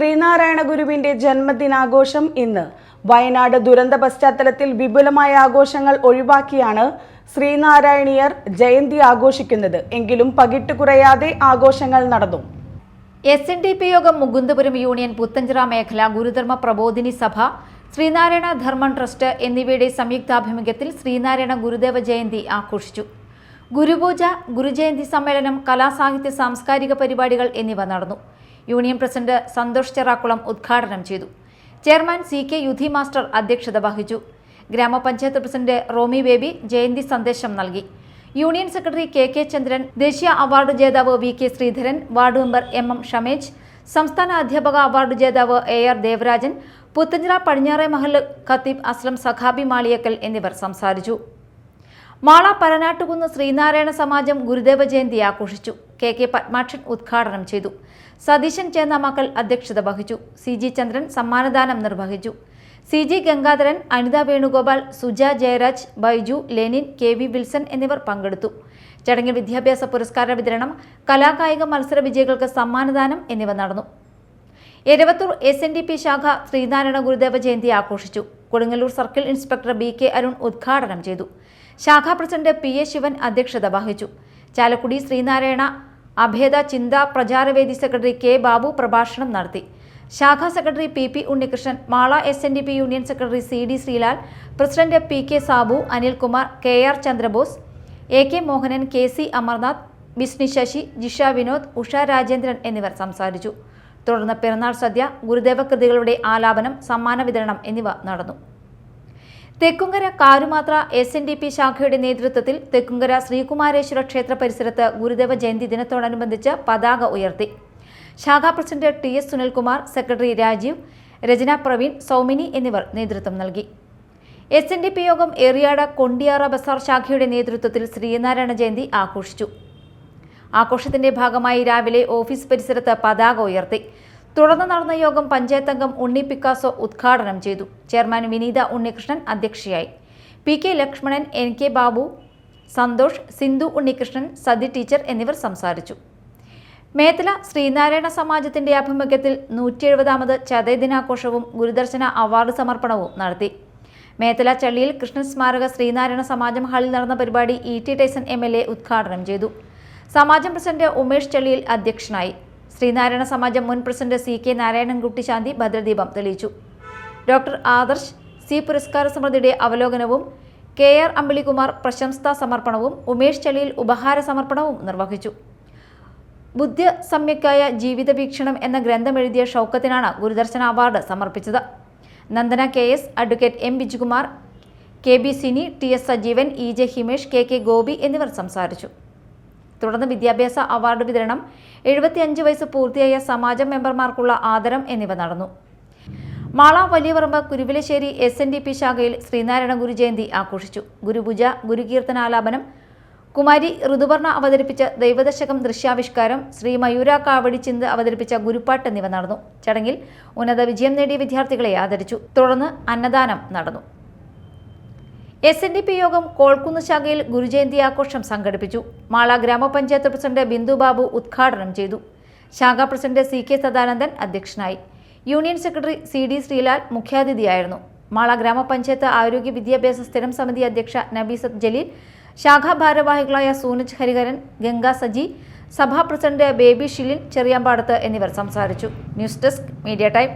ശ്രീനാരായണ ഗുരുവിന്റെ ജന്മദിനാഘോഷം ഇന്ന്. വയനാട് ദുരന്ത പശ്ചാത്തലത്തിൽ വിപുലമായ ആഘോഷങ്ങൾ ഒഴിവാക്കിയാണ് ശ്രീനാരായണീയർ ജയന്തി ആഘോഷിക്കുന്നത്. എങ്കിലും പകിട്ട് കുറയാതെ ആഘോഷങ്ങൾ നടന്നു. എസ് എൻ ഡി പി യോഗം മുകുന്ദപുരം യൂണിയൻ പുത്തഞ്ചിറ മേഖല ഗുരുധർമ്മ പ്രബോധിനി സഭ ശ്രീനാരായണ ധർമ്മൻ ട്രസ്റ്റ് എന്നിവയുടെ സംയുക്താഭിമുഖ്യത്തിൽ ശ്രീനാരായണ ഗുരുദേവ ജയന്തി ആഘോഷിച്ചു. ഗുരുപൂജ ഗുരുജയന്തി സമ്മേളനം കലാസാഹിത്യ സാംസ്കാരിക പരിപാടികൾ എന്നിവ നടന്നു. യൂണിയൻ പ്രസിഡന്റ് സന്തോഷ് ചെറാക്കുളം ഉദ്ഘാടനം ചെയ്തു. Chairman C K Yudhi master അധ്യക്ഷത വഹിച്ചു. ഗ്രാമപഞ്ചായത്ത് പ്രസിഡന്റ് റോമി ബേബി ജയന്തി സന്ദേശം നൽകി. Union secretary K K Chandran ദേശീയ അവാർഡ് ജേതാവ് V K Sreedharan ward member M M Shamej സംസ്ഥാന അധ്യാപക അവാർഡ് ജേതാവ് എ ആർ ദേവരാജൻ പുത്തഞ്ചിറ പടിഞ്ഞാറെ മഹൽ ഖത്തീബ് അസ്ലം സഖാബി മാളിയക്കൽ എന്നിവർ സംസാരിച്ചു. മാള പരനാട്ടുകുന്ന് ശ്രീനാരായണ സമാജം ഗുരുദേവ ജയന്തി ആഘോഷിച്ചു. കെ കെ പത്മാക്ഷൻ ഉദ്ഘാടനം ചെയ്തു. സതീശൻ ചേന്നാമാക്കൽ അധ്യക്ഷത വഹിച്ചു. സി ജി ചന്ദ്രൻ സമ്മാനദാനം നിർവഹിച്ചു. C G Gangadharan Anitha Venugopal Suja Jayaraj Baiju Lenin K V Wilson എന്നിവർ പങ്കെടുത്തു. ചടങ്ങിൽ വിദ്യാഭ്യാസ പുരസ്കാര വിതരണം കലാകായിക മത്സര വിജയികൾക്ക് സമ്മാനദാനം എന്നിവ നടന്നു. Eravathur S N D P ശാഖ ശ്രീനാരായണ ഗുരുദേവ ജയന്തി ആഘോഷിച്ചു. Kodungallur circle inspector B K Arun ഉദ്ഘാടനം ചെയ്തു. ശാഖാ പ്രസിഡന്റ് പി എ ശിവൻ അധ്യക്ഷത വഹിച്ചു. ചാലക്കുടി ശ്രീനാരായണ അഭേദ ചിന്താ പ്രചാരവേദി സെക്രട്ടറി കെ ബാബു പ്രഭാഷണം നടത്തി. ശാഖാ secretary P P Unnikrishnan Mala S N D P union secretary C D Sreelal president P K Sabu Anilkumar K R Chandrabose A K Mohanan K C Amarnath Bisni Sasi Jisha Vinod Usha Rajendran എന്നിവർ സംസാരിച്ചു. തുടർന്ന് പിറന്നാൾ സദ്യ ഗുരുദേവ കൃതികളുടെ ആലാപനം സമ്മാന വിതരണം എന്നിവ നടന്നു. Thekkumkara Karumathra S N D P ശാഖയുടെ നേതൃത്വത്തിൽ തെക്കുങ്കര ശ്രീകുമാരേശ്വര ക്ഷേത്ര പരിസരത്ത് ഗുരുദേവ ജയന്തി ദിനത്തോടനുബന്ധിച്ച് പതാക ഉയർത്തി. ശാഖാ president T S Sunilkumar secretary Rajeev Rachana Praveen Soumini എന്നിവർ നേതൃത്വം നൽകി. എസ് എൻ ഡി പി യോഗം ഏറിയാട് കൊണ്ടിയാറ ബസാർ ശാഖയുടെ നേതൃത്വത്തിൽ ശ്രീനാരായണ ജയന്തി ആഘോഷിച്ചു. ആഘോഷത്തിന്റെ ഭാഗമായി രാവിലെ ഓഫീസ് പരിസരത്ത് പതാക ഉയർത്തി. തുടർന്ന് നടന്ന യോഗം പഞ്ചായത്ത് അംഗം ഉണ്ണി പിക്കാസോ ഉദ്ഘാടനം ചെയ്തു. ചെയർമാൻ വിനീത ഉണ്ണികൃഷ്ണൻ അധ്യക്ഷയായി. P K Lakshmanan N K Babu Santhosh Sindhu Unnikrishnan Sathi teacher എന്നിവർ സംസാരിച്ചു. മേത്തല ശ്രീനാരായണ സമാജത്തിന്റെ ആഭിമുഖ്യത്തിൽ നൂറ്റി എഴുപതാമത് ചതയ ദിനാഘോഷവും ഗുരുദർശന അവാർഡ് സമർപ്പണവും നടത്തി. മേത്തല ചള്ളിയിൽ കൃഷ്ണൻ സ്മാരക ശ്രീനാരായണ സമാജം ഹാളിൽ നടന്ന പരിപാടി E T Tyson M L A ഉദ്ഘാടനം ചെയ്തു. സമാജം പ്രസിഡന്റ് ഉമേഷ് ചള്ളിയിൽ അധ്യക്ഷനായി. ശ്രീനാരായണ സമാജം മുൻ പ്രസിഡന്റ് സി കെ നാരായണൻകുട്ടി ശാന്തി ഭദ്രദീപം തെളിയിച്ചു. ഡോക്ടർ ആദർശ് സി പുരസ്കാര സമൃദ്ധിയുടെ അവലോകനവും കെ ആർ അമ്പിളികുമാർ പ്രശംസാ സമർപ്പണവും ഉമേഷ് ചളിയിൽ ഉപഹാര സമർപ്പണവും നിർവഹിച്ചു. ബുദ്ധ സമ്യക്കായ ജീവിത വീക്ഷണം എന്ന ഗ്രന്ഥം എഴുതിയ ഷൗക്കത്തിനാണ് ഗുരുദർശന അവാർഡ് സമർപ്പിച്ചത്. Nandana K S advocate M Bijukumar K B Sini T S Sajeevan E J Himesh K K Gopi എന്നിവർ സംസാരിച്ചു. തുടർന്ന് വിദ്യാഭ്യാസ അവാർഡ് വിതരണം എഴുപത്തിയഞ്ച് വയസ്സ് പൂർത്തിയായ സമാജം മെമ്പർമാർക്കുള്ള ആദരം എന്നിവ നടന്നു. Mala Valiyaparambu Kuruvilassery S N D P ശാഖയിൽ ശ്രീനാരായണ ഗുരു ജയന്തി ആഘോഷിച്ചു. ഗുരുപൂജ ഗുരുകീർത്തനാലാപനം കുമാരി ഋതുപർണ അവതരിപ്പിച്ച ദൈവദശകം ദൃശ്യാവിഷ്കാരം ശ്രീ മയൂര കാവടിച്ചിന്ത് അവതരിപ്പിച്ച ഗുരുപ്പാട്ട് എന്നിവ നടന്നു. ചടങ്ങിൽ ഉന്നത വിജയം നേടിയ വിദ്യാർത്ഥികളെ ആദരിച്ചു. തുടർന്ന് അന്നദാനം നടന്നു. എസ് എൻ ഡി പി യോഗം കോൾക്കുന്ന് ശാഖയിൽ ഗുരുജയന്തി ആഘോഷം സംഘടിപ്പിച്ചു. മാള ഗ്രാമപഞ്ചായത്ത് പ്രസിഡന്റ് ബിന്ദു ബാബു ഉദ്ഘാടനം ചെയ്തു. ശാഖാ പ്രസിഡന്റ് സി കെ സദാനന്ദൻ അധ്യക്ഷനായി. Union secretary C D Sreelal മുഖ്യാതിഥിയായിരുന്നു. Mala ഗ്രാമപഞ്ചായത്ത് ആരോഗ്യ വിദ്യാഭ്യാസ സ്ഥിരം സമിതി അധ്യക്ഷ നബീസത്ത് ജലീൽ ശാഖാ ഭാരവാഹികളായ സൂനജ് ഹരിഹരൻ ഗംഗാ സജി സഭാ പ്രസിഡന്റ് ബേബി ഷിലിൻ ചെറിയാമ്പാടത്ത് എന്നിവർ സംസാരിച്ചു. News desk media time.